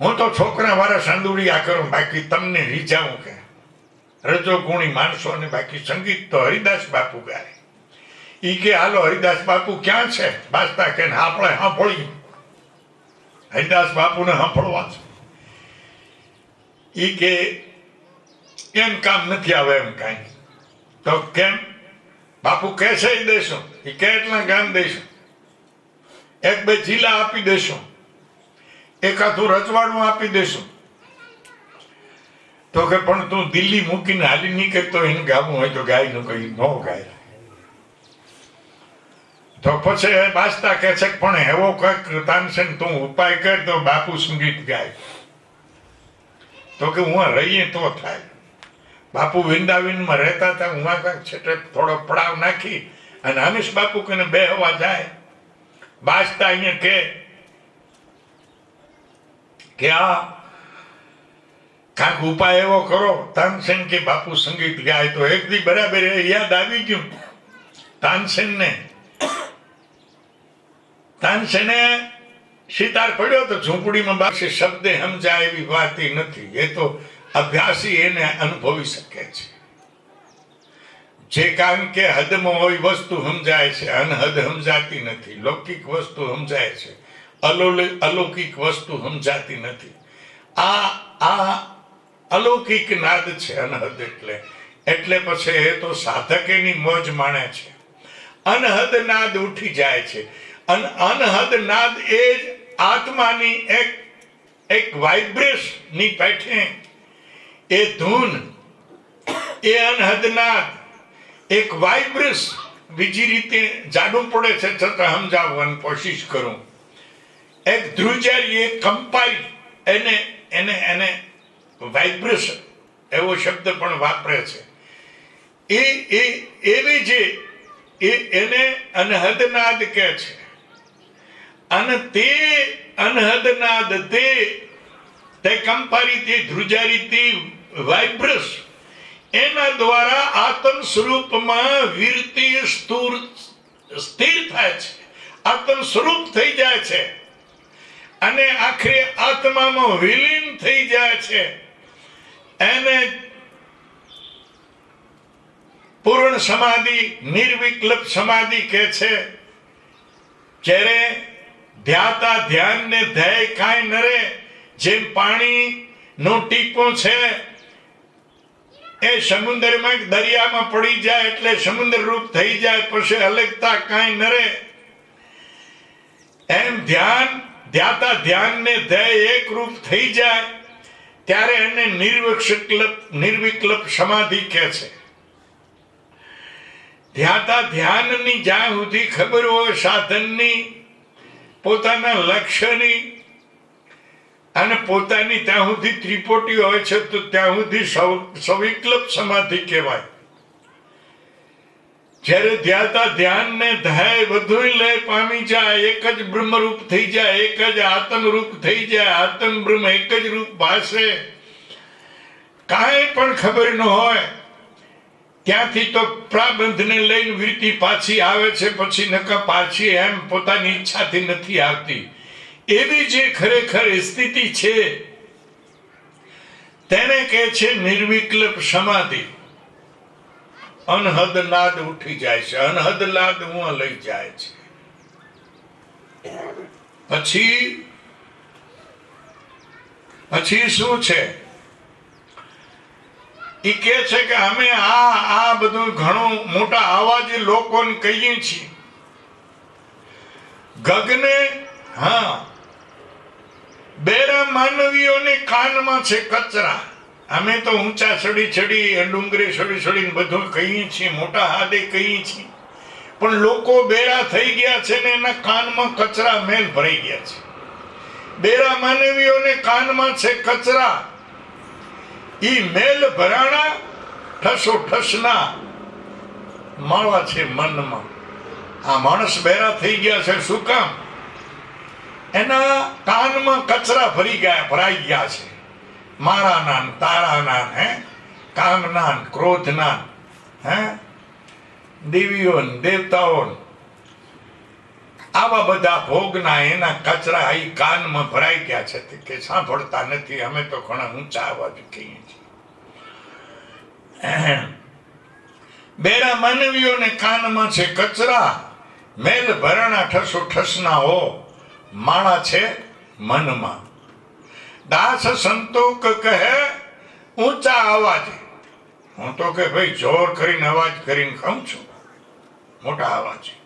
હું તો છોકરા વાળા સાંદુડિયા કરું, બાકી તમને રીઝાવું કે? રજો ગુણી માણસો ને બાકી સંગીત તો હરિદાસ બાપુ ગાય. ઈ કે, હાલો, હરિદાસ બાપુ, ક્યાં છે? બાસતા કે આપણે સાંભળી હરિદાસ બાપુને સાંભળવા છે ઈ કે, એમ કામ નથી આવે એમ કાંઈ. તો કેમ? બાપુ કે છે દેશો. દેશું ઈ કે, એટલા ગામ દઈશું એક બે જિલ્લા આપી દેશું. એકાદું રજવાડું આપી દેશું. તો કે પણ તું દિલ્હી મૂકીને હાલી નીકળતો એને ગાવું હોય તો ગાયનું કઈ ન ગાય. તો પછી બાસતા કે છે પણ એવો કંઈક તાનસેન તું ઉપાય કર તો બાપુ સંગીત ગાય. તો કે હું રહીએ તો થાય. બાપુ વૃંદાવનમાં રહેતા હતા, હું કાંઈક છેટે થોડો પડાવ નાખી અને હમીશ બાપુ કે બે હવા જાય. બાસતા અહીંયા કે કે આ કાંક ઉપાય એવો કરો તાનસેન કે બાપુ સંગીત ગાય તો એક દી બરાબર યાદ આવી ગયું. તાનસેનને. તાનસેને સિતાર પડ્યો તો ઝૂંપડીમાં બાકી શબ્દે સમજાય એવી વાત નથી. એ તો અભ્યાસી એને અનુભવી શકે છે. જે કારણ કે હદમાં હોય વસ્તુ સમજાય છે. અનહદ સમજાતી નથી. લૌકિક વસ્તુ સમજાય છે. અલૌકિક વસ્તુ સમજાતી નથી. આ આ અલૌકિક નાદ છે અનહદ એટલે. એટલે પછી એ તો સાધક એની મોજ માણે છે. અનહદ નાદ ઉઠી જાય છે. અને, અનહદ નાદ એ જ આત્માની એક એક વાઇબ્રેશની પેઠે. એ ધૂન, એ અનહદ નાદ, એક વાઇબ્રેશ બીજી રીતે જાડું પડે છે છતાં સમજાવવાની કોશિશ કરું. એક ધ્રુજારી એક કંપાઈ. એને એને એને વાઇબ્રેશન એવો શબ્દ પણ વાપરે છે. એ એ, એવી જે, એ એને અનહદનાદ કહે છે. અને તે અનહદનાદ તે તે કંપારી, તે ધ્રુજારી, તે વાઇબ્રસ એના દ્વારા આત્મ સ્વરૂપમાં વીરતી સ્થૂર, સ્થિર થાય છે. આત્મ સ્વરૂપ થઈ જાય છે. અને આખરે આત્મામાં વિલીન થઈ જાય છે. એને પૂર્ણ સમાધિ, નિર્વિકલ્પ સમાધિ કે છે. જ્યારે ધ્યાતા ધ્યાનને ધ્યેય કાંઈ ન રહે, જેમ પાણી નો ટીપો છે, એ સમુદ્રમાં દરિયામાં પડી જાય એટલે સમુદ્ર રૂપ થઈ જાય, પછી અલગતા કાંઈ ન રહે. એમ ધ્યાન ધ્યાતા ધ્યાનને ધ્યેય એક રૂપ થઈ જાય, ત્યારે એને નિર્વિકલ્પ નિર્વિકલ્પ સમાધિ કહે છે. ધ્યાતા ધ્યાનની જ્યાં સુધી ખબર હોય સાધનની, પોતાના લક્ષ્યની, અને પોતાની ત્યાં સુધી ત્રિપોટી હોય છે, તો ત્યાં સુધી સવ- સવિકલ્પ સમાધિ કહેવાય. જ્યારે ધ્યાતા ધ્યાન ને ધ્યાય વધુ લય પામી જાય, એક જ બ્રહ્મરૂપ થઈ જાય, એક જ આત્મરૂપ થઈ જાય આત્મ બ્રહ્મ એક જ રૂપ ભાષે કાંઈ પણ ખબર ન હોય, ત્યાંથી તો પ્રાબંધને લઈને વૃત્તિ પાછી આવે છે, પછી નકા પાછી એમ પોતાની ઈચ્છાથી નથી આવતી. એવી જે ખરેખર સ્થિતિ છે, તેને કહે છે નિર્વિકલ્પ સમાધિ. અનહદ નાદ ઉઠી જાય છે, અનહદ લાદ હું લઈ જાય છે. પછી પછી શું છે? એ કે છે કે અમે આ આ બધું ઘણું મોટા અવાજે લોકોને કહીએ છીએ. ગગને, હા, બેરા માનવીઓને કાનમાં છે કચરા. અમે તો ઊંચા ચડી ચડી, ડુંગરી ચડી ચડીને બધું કહીએ છીએ, મોટા હાદે કહીએ છીએ. પણ લોકો બેરા થઈ ગયા છે ને એના કાનમાં કચરા મેલ ભરાઈ ગયા છે. બેરા માનવીઓને કાનમાં છે કચરા. ઈ મેલ ભરાણા ઠસો ઠસના માળવા છે મનમાં. આ માણસ બેરા થઈ ગયા છે શું કામ? એના કાનમાં કચરા ભરી ગયા, ભરાઈ ગયા છે. મારા નાન તારા નાન હે? કામના ન, ક્રોધના ન, હે? દેવીઓ ન, દેવતાઓ આવા બધા ભોગના એના કચરા એ કાનમાં ભરાઈ ગયા છે કે સાંભળતા નથી અમે તો ઘણા ઊંચા અવાજ કહીએ છીએ. બેરા માનવીઓને કાનમાં છે કચરા મેલ ભરણા ઠસો ઠસના હો માણા છે મનમાં. દાસ સંતોક કહે ઊંચા અવાજે. હું તો કે ભાઈ જોર કરીને અવાજ કરીને ખાઉં છું. મોટા અવાજે.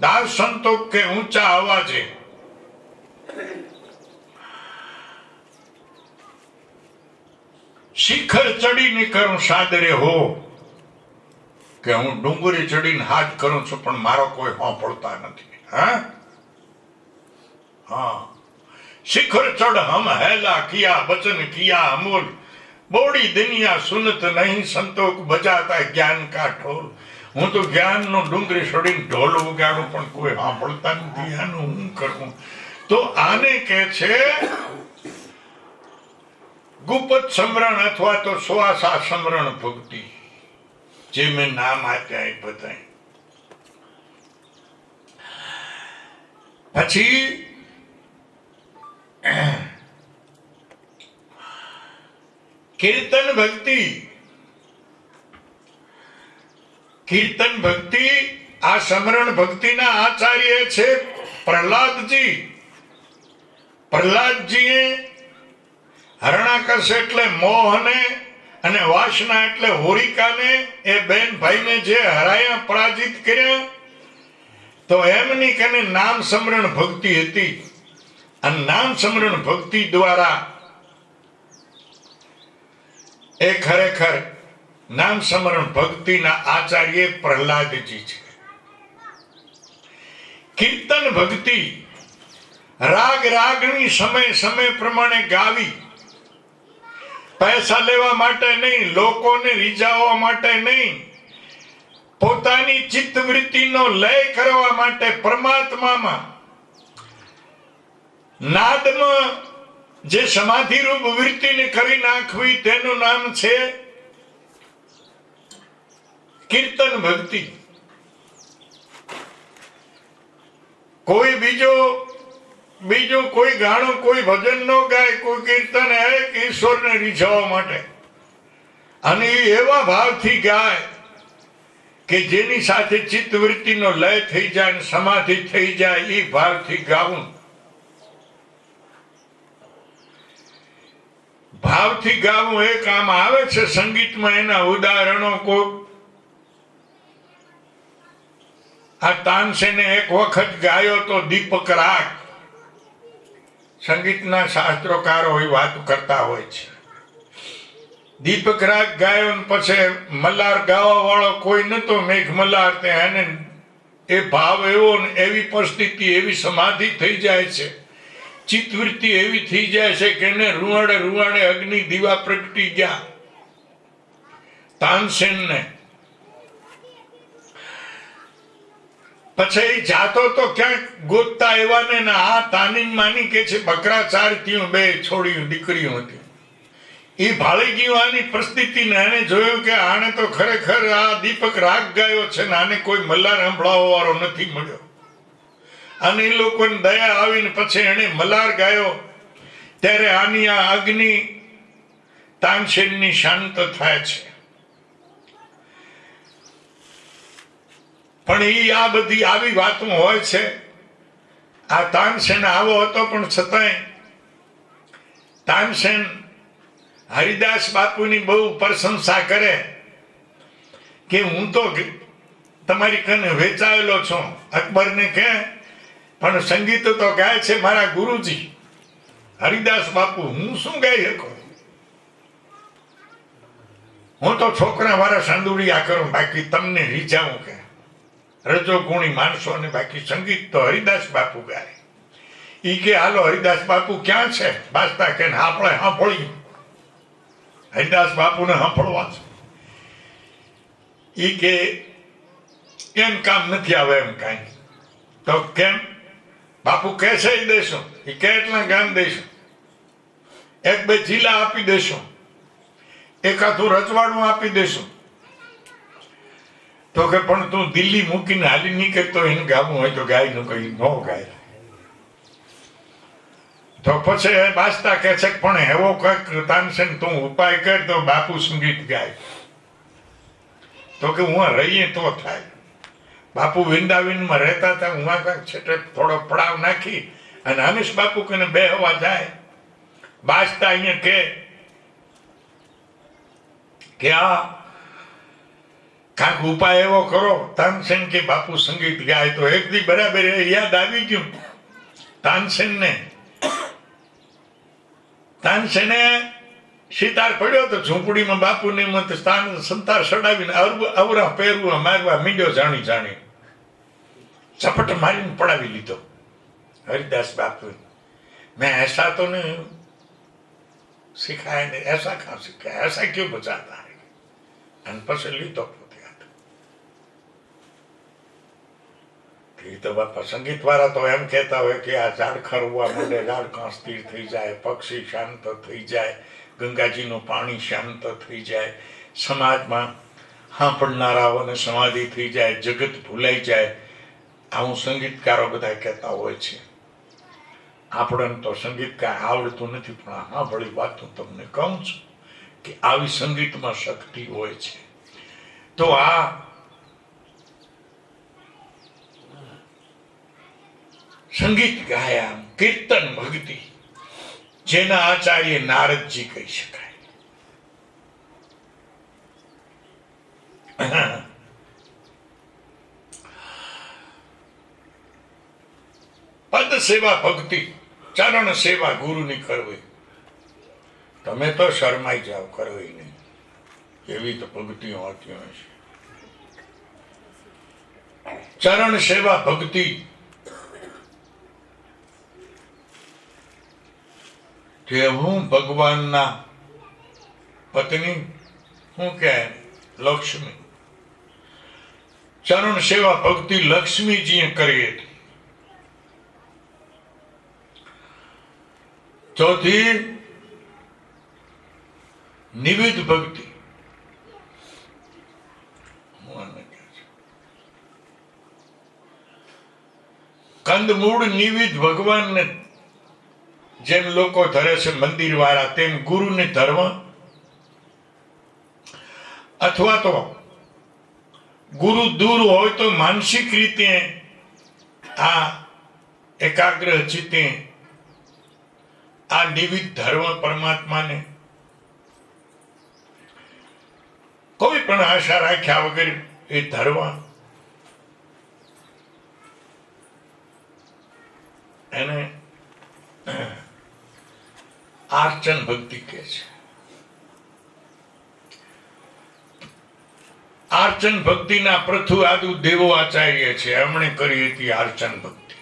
દાસ સંતોક કે ઊંચા અવાજે. શિખર ચડીને કરું સાદરે હો. કે હું ડુંગરી ચડીને હાથ કરું છું, પણ મારો કોઈ હોંપડતા નથી. હા? હા. શિખર ચડ હમ હેલા કિયા વચન કિયા અમૂલ. બોડી દુનિયા સુનત નહીં સંતોક બજાતા જ્ઞાન કા ઢોલ. હું તો જ્ઞાનનો ડુંગરી છોડીને ઢોલ ઉગાડું, પણ કોઈ સાંભળતા નથી, આનું હું કરું? તો આને કે છે, ગુપ્ત સમરણ અથવા તો સ્વાસા સમરણ ભક્તિ, જે મેં નામ આપ્યા એ બધા પછી કીર્તન ભક્તિ. કીર્તન ભક્તિ આ સમરણ ભક્તિના આચાર્ય છે પ્રહલાદજી. પ્રહલાદજીએ હરણાકશ એટલે મોહને અને વાસના એટલે હોરિકાને એ બેન ભાઈને જે હરાયા, પરાજિત કર્યા, તો એમની કને નામ સમરણ ભક્તિ હતી. અને નામ સમરણ ભક્તિ દ્વારા એ ખરેખર નામ સમરણ ભક્તિના આચાર્ય પ્રહલાદજી છે. કીર્તન ભક્તિ રાગ રાગની સમય સમય પ્રમાણે ગાવી. પૈસા લેવા માટે નહીં, લોકોને રીઝાવવા માટે નહીં, પોતાની ચિત્તવૃત્તિનો લય કરવા માટે પરમાત્મામાં નાદમાં જે સમાધિરૂપ વૃત્તિને કરી નાખવી તેનું નામ છે કીર્તન ભક્તિ. કોઈ બીજો બીજો કોઈ ગાણું, કોઈ ભજન નો ગાય, કોઈ કીર્તન હે ઈશ્વરને રીઝવવા માટે. અને એ એવા ભાવથી ગાય કે જેની સાથે ચિત્તવૃત્તિનો લય થઈ જાય સમાધિ થઈ જાય એ ભાવથી ગાવું. ભાવથી ગાવું એ કામ આવે છે સંગીતમાં એના ઉદાહરણો કોઈ. આ તાનસેને એક વખત ગાયો તો દીપક રાગ. સંગીતના શાસ્ત્રોકારો વાત કરતા હોય છે. દીપક રાગ ગાયો પછી મલ્હાર ગાવા વાળો કોઈ નતો મેઘ મલ્હાર તે એને એ ભાવ એવો ને એવી પરિસ્થિતિ, એવી સમાધિ થઈ જાય છે. ચિત્તવૃત્તિ એવી થઈ જાય છે કે એને રૂવાડે રૂવાડે અગ્નિ દીવા પ્રગટી ગયા. તાનસેન ને પછી જાતો તો ક્યાંક ગોતતા એવા ને આ તાનીન માની કે છે, બકરા ચાર બે છોડ્યું, દીકરીઓ હતી. એ ભાળી ગીવાની આની પરિસ્થિતિ ને એને જોયું કે આને તો ખરેખર આ દીપક રાગ ગાયો છે ને આને કોઈ મલ્હાર સંભળાવવા વાળો નથી મળ્યો. અને એ લોકોને દયા આવીને પછી એને મલાર ગાયો. ત્યારે આની આ અગ્નિ તાનસેનની શાંત થાય છે. પણ એ આ બધી આવી વાતો હોય છે. આ તાનસેન આવો હતો પણ છતાંય તાનસેન હરિદાસ બાપુની બહુ પ્રશંસા કરે કે હું તો તમારી કને વેચાયેલો છું. અકબરને કહે પણ સંગીત તો ગાય છે મારા ગુરુજી. હરિદાસ બાપુ, હું શું ગાઈ શકું? હું તો છોકરા મારા સાંદુડિયા કરું, બાકી તમને રીઝાવું કે? રજો ગુણી માણસો અને બાકી સંગીત તો હરિદાસ બાપુ ગાય. ઈ કે, હાલો હરિદાસ બાપુ, ક્યાં છે? બાજતા કે આપણે સાંભળી હરિદાસ બાપુને સાંભળવા છે. ઈ કે, એમ કામ નથી આવે એમ કાંઈ. તો કેમ? બાપુ કહેશે છે દેશો. ઈ કે એટલા ગામ દેશો. એક બે જિલ્લા આપી દેશું. એકાદું રજવાડું આપી દેશું. તો કે પણ તું દિલ્હી મૂકીને હાલી નીકળતો એને ગાવું હોય તો ગાયનું કઈ ન ગાય. તો પછી બાસતા કે છે પણ એવો કંઈક તાનસેન તું ઉપાય કર તો બાપુ સંગીત ગાય. તો કે હું રહીએ તો થાય. બાપુ વૃંદાવનમાં રહેતા હતા ઉમાકાંત છેટે થોડો પડાવ નાખી અને હમીશ બાપુ કને બે હવા જાય. બાજતા અહીંયા કે કે આ કાંક ઉપાય એવો કરો. તાનસેન કે બાપુ સંગીત ગાય તો એક દી બરાબર યાદ આવી ગયું. તાનસેનને, તાનસેને સીતાર પડ્યો તો ઝૂંપડીમાં બાપુને મત સ્થાન સંતાર સડાવીને અવરા પહેરવા મારવા મીંડ્યો જાણી જાણી ઝપટ મારીને પડાવી લીધો. હરિદાસ બાપુ મેં એસા તો નહીં સિખાય ને એસા કાં સિખાય એસા ક્યુ બચાતા અને પછી લીધો પોતે એ તો બાપા સંગીત વાળા તો એમ કહેતા હોય કે આ ઝાડ ખરવા માંડે ઝાડ ઘાસ થઈ જાય, પક્ષી શાંત થઈ જાય. ગંગાજીનું પાણી શાંત થઈ જાય, સમાજમાં સાંભળનારાઓને સમાધિ થઈ જાય, જગત ભૂલાઈ જાય, આવું સંગીતકારો બધા કહેતા હોય છે. આપણને તો સંગીત કાંઈ આવડતું નથી, પણ હા ભળી વાત હું તમને કહું છું કે આવી સંગીતમાં શક્તિ હોય છે. તો આ સંગીત ગાયામ કીર્તન ભક્તિ જેના આચાર્ય નારદજી કહી શકાય. પદ સેવા ભક્તિ, ચરણ સેવા ગુરુની કરવી. તમે તો શરમાઈ જાઓ, કરવી નહીં. એવી તો ભક્તિઓ હોતી છે. ચરણ સેવા ભક્તિ કે હું ભગવાનના પત્ની, હું કે લક્ષ્મી ચરણ સેવા ભક્તિ લક્ષ્મીજીએ કરી હતી ચોથી નિવિધ ભક્તિ. કંદમૂળ નિવિધ ભગવાનને જેમ લોકો ધરે છે મંદિર વાળા તેમ ગુરુને ધર્મ. અથવા તો ગુરુ દૂર હોય તો માનસિક રીતે આ એકાગ્ર ચિત્તે આ નિવિધ ધર્મ પરમાત્માને કોઈ પણ આશા રાખ્યા વગર એ ધર્મ એને આર્ચન ભક્તિ કહે છે. આર્ચન ભક્તિના પ્રથુ આદુ દેવો આચાર્ય છે. એમણે કરી હતી આર્ચન ભક્તિ.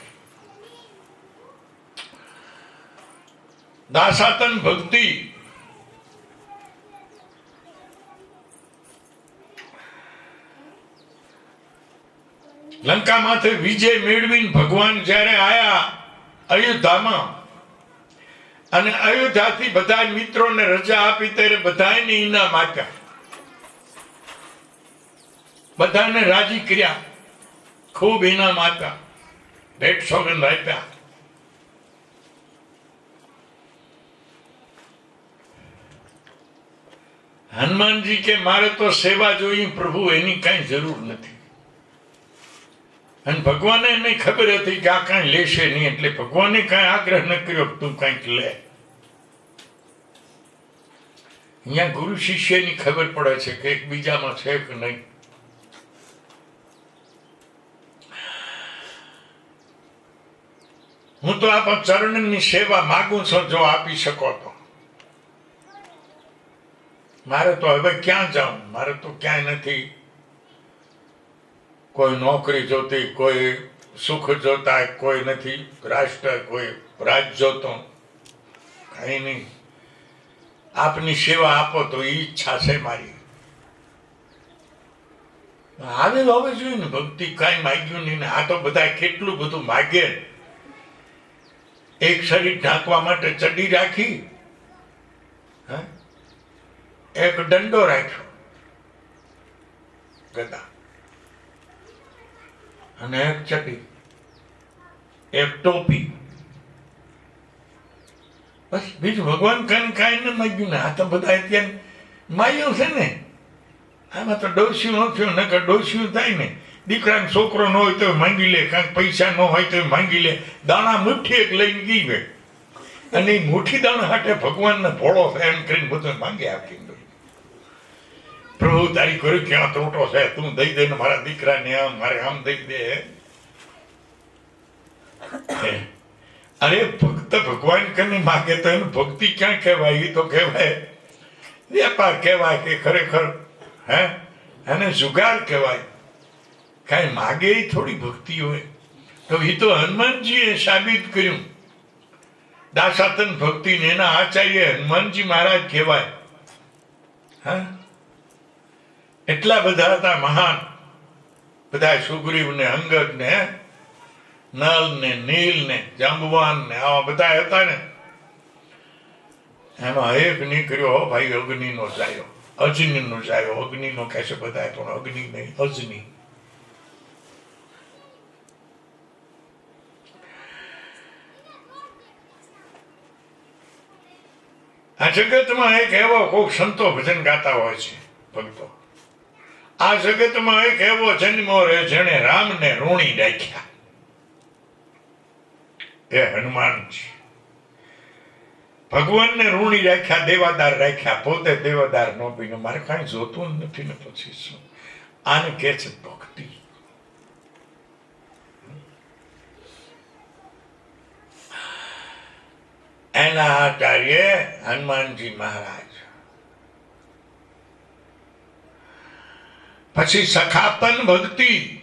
દાસાતન ભક્તિ લંકામાંથી વિજય મેળવીને ભગવાન જ્યારે આયા અયોધ્યામાં અને અયોધ્યાથી બધા મિત્રોને રજા આપી ત્યારે બધાને ઇનામ આપ્યા બધાને રાજી કર્યા. ખૂબ ઇનામ આપ્યા ભેટ સોગંદ આપ્યા હનુમાનજી કે, મારે તો સેવા જોઈ પ્રભુ, એની કઈ જરૂર નથી. અને ભગવાને એને ખબર હતી કે આ કાંઈ લેશે નહીં, એટલે ભગવાને કાંઈ આગ્રહ ન કર્યો તું કાંઈક લે. અહીંયા ગુરુ શિષ્યની ખબર પડે છે કે એકબીજામાં છે કે નહીં. હું તો આપણા ચરણની સેવા માગું છું, જો આપી શકો તો. મારે તો હવે ક્યાં જાઉં? મારે તો ક્યાંય નથી. કોઈ નોકરી જોતી, કોઈ સુખ જોતા, કોઈ નથી. રાષ્ટ્ર, કોઈ રાજ જોતો. કઈ નહીં. આપની સેવા આપો તો એ ઈચ્છા છે મારી. આવે હવે જોઈએ ને, ભક્તિ કાંઈ માગ્યું નહીં આ તો બધા કેટલું બધું માગે. એક શરીર ઢાંકવા માટે ચડી રાખી? એક દંડો રાખ્યો. ગદા. અને એક ચટી એક ટોપી. બસ બીજું ભગવાન કાંઈ કાંઈ ને માગ્યું ને, આ તો બધા અત્યારે માયું છે ને. આમાં તો ડોસ્યું ન થયું, નકર ડોસ્યું થાય ને. દીકરાને છોકરો ન હોય તો માંગી લે, કાંઈક પૈસા ન હોય તો માંગી લે. દાણા મુઠ્ઠી એક લઈને ગઈ અને એ મુઠ્ઠી દાણા હાટે ભગવાનને ભોળો થાય એમ કરીને બધું માંગે આપી દો પ્રભુ તારી કર્યું ક્યાં ત્રોટો છે. તું દઈ દે મારા દીકરાને આમ, મારે આમ દઈ દે. અરે, ભક્ત ભગવાન કને માગે તો એનું ભક્તિ ક્યાં કહેવાય? એ તો કહેવાય. વેપાર કહેવાય કે ખરેખર, હે? એને જુગાર કહેવાય. કાંઈ માગે એ થોડી ભક્તિ હોય. તો એ તો હનુમાનજીએ સાબિત કર્યું. દાસાતન ભક્તિ ને એના આચાર્ય હનુમાનજી મહારાજ કહેવાય. હા? એટલા બધા હતા મહાન. બધા સુગ્રીવ ને અંગદ ને નલ ને નીલ ને જાંબવાન ને આવા બધા હતા ને. એમાં એક નીકળ્યો ભાઈ અગ્નિ નો જાયો. અજની નો જાયો. અગ્નિ નો કહેશે બધા પણ અગ્નિ નહીં અજની આ જગતમાં એક એવો કોઈક સંતો ભજન ગાતા હોય છે, ભક્તો. આ જગતમાં એક એવો જન્મ રહે જેણે રામને ઋણી રાખ્યા એ હનુમાનજી, ભગવાનને ઋણી રાખ્યા, દેવાદાર રાખ્યા, પોતે દેવાદાર નો પીને મારે કાંઈ જોતું નથી ને પછી શું? આને કે છે ભક્તિ. એના આચાર્ય હનુમાનજી મહારાજ પછી સખાપન ભક્તિ.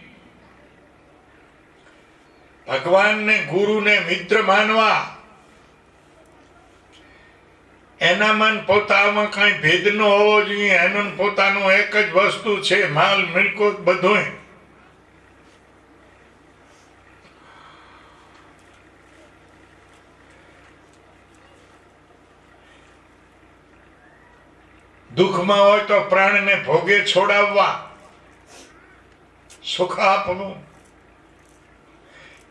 ભગવાનને, ગુરુને મિત્ર માનવા. એનામાં પોતામાં કાંઈ ભેદ ન હોવો જોઈએ. એનું પોતાનું એક જ વસ્તુ છે, માલ, મિલકત બધું દુઃખમાં હોય તો પ્રાણને ભોગે છોડાવવા. સુખ આપવું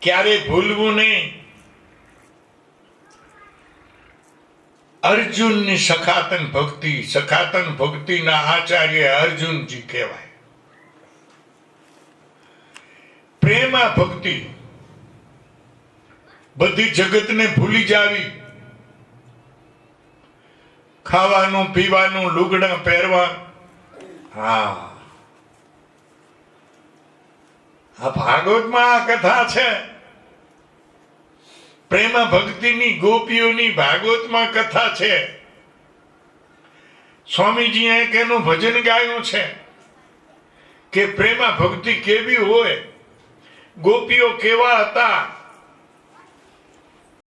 ક્યારે ભૂલવું નહીં. અર્જુનની સખાતન ભક્તિ, સખાતન ભક્તિના આચાર્ય અર્જુનજી કહેવાય. પ્રેમા ભક્તિ. બધી જગતને ભૂલી જાવી. ખાવાનું, પીવાનું, લુગડા પહેરવા. હા. આ ભાગવતમાં આ કથા છે. પ્રેમ ભક્તિની ગોપીઓની ભાગવતમાં કથા છે. સ્વામીજીએ એક એનું ભજન ગાયું છે કે પ્રેમા ભક્તિ કેવી હોય, ગોપીઓ કેવા હતા